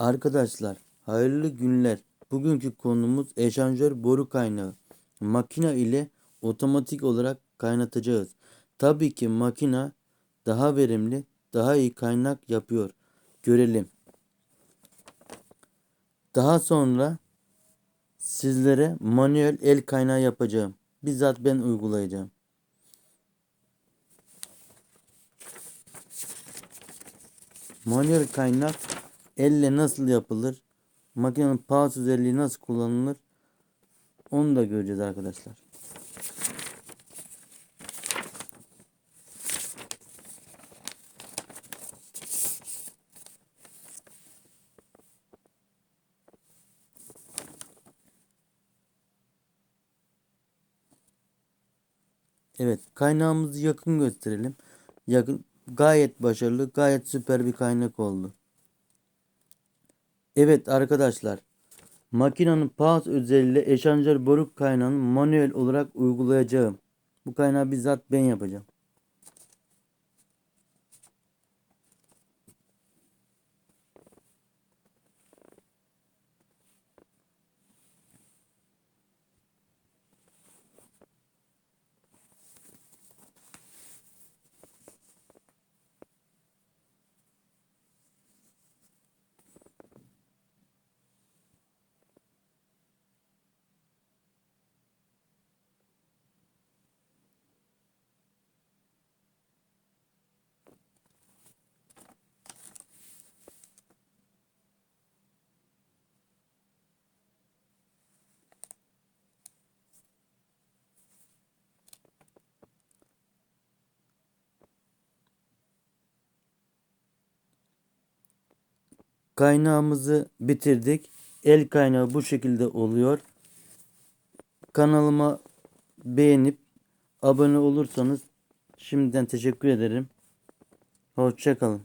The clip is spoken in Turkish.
Arkadaşlar hayırlı günler. Bugünkü konumuz eşanjör boru kaynağı. Makina ile otomatik olarak kaynatacağız. Tabii ki makina daha verimli, daha iyi kaynak yapıyor. Görelim. Daha sonra sizlere manuel el kaynağı yapacağım. Bizzat ben uygulayacağım. Manuel kaynak elle nasıl yapılır? Makinenin pause özelliği nasıl kullanılır? Onu da göreceğiz arkadaşlar. Evet, kaynağımızı yakın gösterelim. Yakın gayet başarılı, gayet süper bir kaynak oldu. Evet arkadaşlar. Makinenin pause özelliğiyle eşanjör boru kaynağını manuel olarak uygulayacağım. Bu kaynağı bizzat ben yapacağım. Kaynağımızı bitirdik. El kaynağı bu şekilde oluyor. Kanalıma beğenip abone olursanız şimdiden teşekkür ederim. Hoşçakalın.